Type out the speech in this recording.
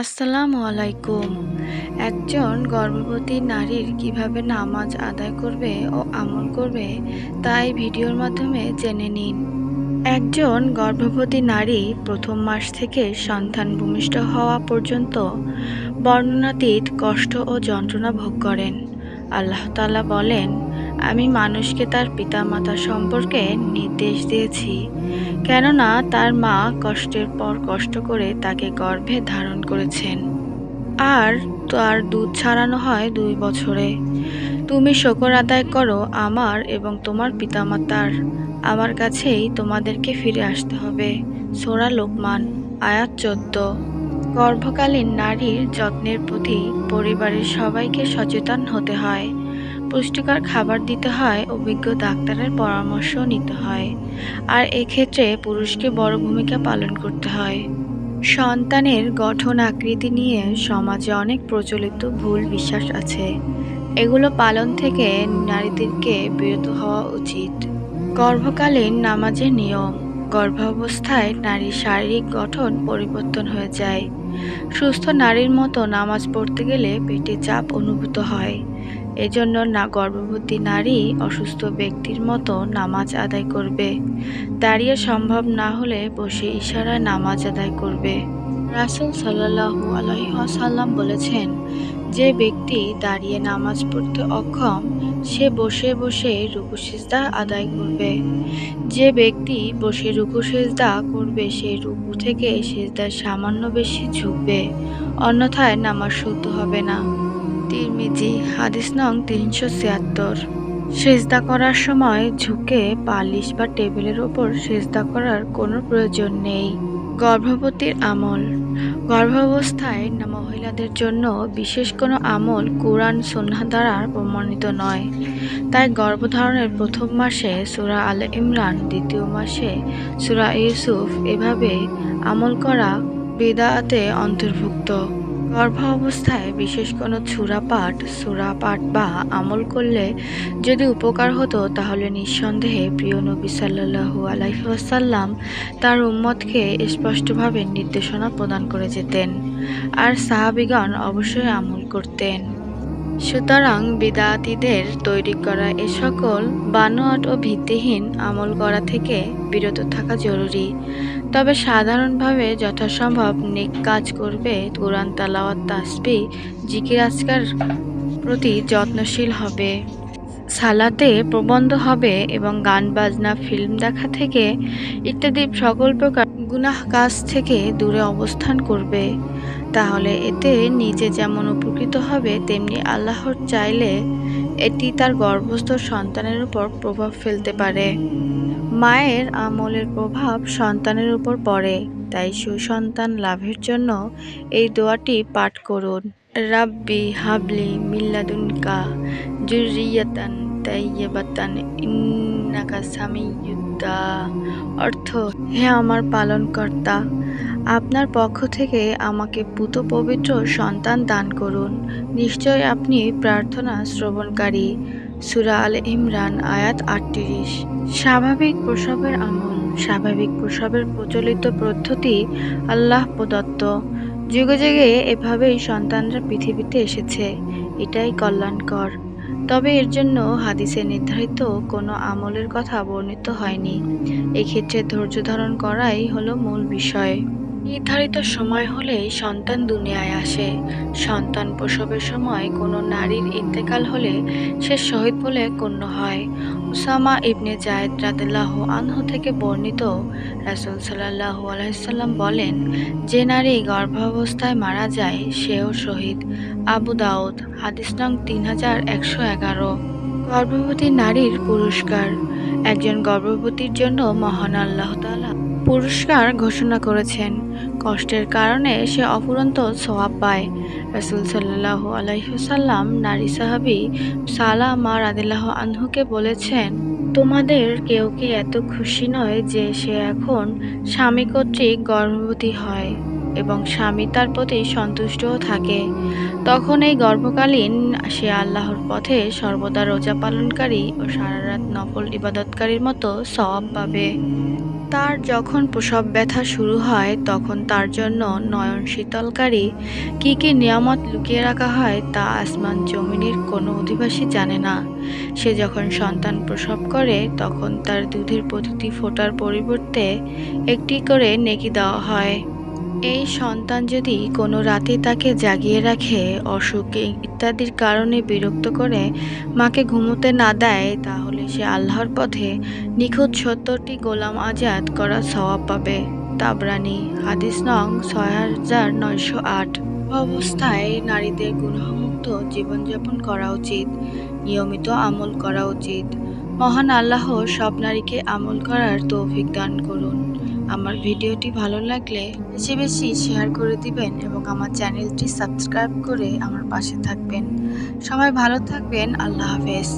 আসসালামু আলাইকুম। একজন গর্ভবতী নারীর কীভাবে নামাজ আদায় করবে ও আমল করবে, তাই ভিডিওর মাধ্যমে জেনে নিন। একজন গর্ভবতী নারী প্রথম মাস থেকে সন্তান ভূমিষ্ঠ হওয়া পর্যন্ত বর্ণনাতীত কষ্ট ও যন্ত্রণা ভোগ করেন। আল্লাহ তাআলা বলেন আমি মানুষকে তার পিতামাতা সম্পর্কে নির্দেশ দিয়েছি, কেননা তার মা কষ্টের পর কষ্ট করে তাকে গর্ভে ধারণ করেছেন। আর তার দুধ ছাড়ানো হয় দুই বছরে। তুমি শকর আদায় করো আমার এবং তোমার পিতামাতার। আমার কাছেই তোমাদেরকে ফিরে আসতে হবে, সোরা লোকমান, আয়াত চোদ্দ। গর্ভকালীন নারীর যত্নের প্রতি পরিবারের সবাইকে সচেতন হতে হয়। পুষ্টিকর খাবার দিতে হয়, অভিজ্ঞ ডাক্তারের পরামর্শ নিতে হয়। আর এক্ষেত্রে পুরুষকে বড় ভূমিকা পালন করতে হয়। সন্তানের গঠন আকৃতি নিয়ে সমাজে অনেক প্রচলিত ভুল বিশ্বাস আছে। এগুলো পালন থেকে নারীদেরকে বিরত হওয়া উচিত। গর্ভকালীন নামাজের নিয়ম, গর্ভাবস্থায় নারীর শারীরিক গঠন পরিবর্তন হয়ে যায়। সুস্থ নারীর মতো নামাজ পড়তে গেলে পেটে চাপ অনুভূত হয়। এজন্য না গর্ভবতী নারী অসুস্থ ব্যক্তির মতো নামাজ আদায় করবে। দাঁড়িয়ে সম্ভব না হলে বসে ইশারায় নামাজ আদায় করবে। রাসুল সাল্লাহু আলহাসাল্লাম বলেছেন, যে ব্যক্তি দাঁড়িয়ে নামাজ পড়তে অক্ষম, সে বসে বসে রুকুসিজদা আদায় করবে। যে ব্যক্তি বসে রুকুসেজদা করবে, সে রুকু থেকে সেজদার সামান্য বেশি ঝুঁকবে। অন্যথায় নামাজ শুদ্ধ হবে না। তিরমিজি হাদিস নং তিনশো ছিয়াত্তর। সেজদা করার সময় ঝুঁকে পালিশ বা টেবিলের ওপর সেজদা করার কোনো প্রয়োজন নেই। গর্ভবতীর আমল। গর্ভাবস্থায় মহিলাদের জন্য বিশেষ কোনো আমল কোরআন সুন্নাহ দ্বারা প্রমাণিত নয়। তাই গর্ভধারণের প্রথম মাসে সুরা আল ইমরান, দ্বিতীয় মাসে সুরা ইউসুফ এভাবে আমল করা বেদাতে অন্তর্ভুক্ত। গর্ভ অবস্থায় বিশেষ কোনো ছুরা পাঠ সুরা পাঠ বা আমল করলে যদি উপকার হতো, তাহলে নিঃসন্দেহে প্রিয় নবী সাল্লাহু আলাইসাল্লাম তার উম্মতকে স্পষ্টভাবে নির্দেশনা প্রদান করে যেতেন আর সাহাবিগণ অবশ্যই আমল করতেন। সুতরাং বিদাতিদের তৈরি করা এ সকল বানোয়াট ও ভিত্তিহীন আমল করা থেকে বিরত থাকা জরুরি। তবে সাধারণভাবে যথাসম্ভব নেক কাজ করবে কোরআন তালাওয়াত তাসবি, জিকির আজকার প্রতি যত্নশীল হবে। সালাতে প্রবন্ধ হবে এবং গান, বাজনা, ফিল্ম দেখা থেকে ইত্যাদি সকল প্রকার গুনাহ কাজ থেকে দূরে অবস্থান করবে। তাহলে এতে নিজে যেমন উপকৃত হবে, তেমনি আল্লাহর চাইলে এটি তার গর্ভস্থ সন্তানের উপর প্রভাব ফেলতে পারে। মায়ের আমলের প্রভাব সন্তানের উপর পড়ে, তাই সুসন্তান লাভের জন্য এই দোয়াটি পাঠ করুন। রাব্বি হাবলি মিল্লাদুনকা জুরিয়াতান তাইয়াবাতান ইন্নাকা সামিয়ুদ্দা। অর্থ, হে আমার পালনকর্তা আপনার পক্ষ থেকে আমাকে পুত পবিত্র সন্তান দান করুন। নিশ্চয় আপনি প্রার্থনা শ্রবণকারী। সুরা আল ইমরান, আয়াত আটত্রিশ। স্বাভাবিক প্রসবের আমল, স্বাভাবিক প্রসবের প্রচলিত পদ্ধতি আল্লাহ প্রদত্ত। যুগে যুগে এভাবেই সন্তানরা পৃথিবীতে এসেছে। এটাই কল্যাণকর। তবে এর জন্য হাদিসে নির্ধারিত কোনো আমলের কথা বর্ণিত হয়নি। এক্ষেত্রে ধৈর্য ধারণ করাই হলো মূল বিষয়। নির্ধারিত সময় হলেই সন্তান দুনিয়ায় আসে। সন্তান প্রসবের সময় কোনো নারীর ইন্তেকাল হলে সে শহীদ বলে গণ্য হয়। উসামা ইবনে জায়দ রাদিল্লাহ আনহু থেকে বর্ণিত রাসুল সাল্লাহ আলাইসাল্লাম বলেন, যে নারী গর্ভাবস্থায় মারা যায়, সেও শহীদ। আবু দাউদ, হাদিস নং তিন হাজার একশো এগারো। গর্ভবতী নারীর পুরস্কার। একজন গর্ভবতীর জন্য মহান আল্লাহ তাআলা পুরস্কার ঘোষণা করেছেন। কষ্টের কারণে সে অফুরন্ত সোয়াব পায়। রসুল সাল্লাহ আলাইসাল্লাম নারী সাহাবি সালামা রাদিল্লাহ আনহুকে বলেছেন, তোমাদের কেউ কি এত খুশি নয় যে সে এখন স্বামী কর্তৃক গর্ভবতী হয় এবং স্বামী তার প্রতি সন্তুষ্টও থাকে? তখন এই গর্ভকালীন সে আল্লাহর পথে সর্বদা রোজা পালনকারী ও সারা রাত নফল ইবাদতকারীর মতো সওয়াব পাবে। তার যখন প্রসব ব্যথা শুরু হয়, তখন তার জন্য নয়ন শীতলকারী কি কি নিয়ামত লুকিয়ে রাখা হয়, তা আসমান জমিনের কোনো অধিবাসী জানে না। সে যখন সন্তান প্রসব করে, তখন তার দুধের প্রতিটি ফোটার পরিবর্তে একটি করে নেকি দেওয়া হয়। এই সন্তান যদি কোনো রাতে তাকে জাগিয়ে রাখে, অসুখ ইত্যাদির কারণে বিরক্ত করে, মাকে ঘুমোতে না দেয়, তাহলে সে আল্লাহর পথে নিখুঁত সত্তরটি গোলাম আজাদ করা সওয়াব পাবে। তাবরানি, হাদিস নং ছয় হাজার নয়শো আট। অবস্থায় নারীদের গুণমুক্ত জীবনযাপন করা উচিত, নিয়মিত আমল করা উচিত। মহান আল্লাহ সব নারীকে আমল করার তৌফিক দান করুন। আমার ভিডিওটি ভালো লাগলে বেশি বেশি শেয়ার করে দিবেন এবং আমার চ্যানেলটি সাবস্ক্রাইব করে আমার পাশে থাকবেন। সবাই ভালো থাকবেন, আল্লাহ হাফেজ।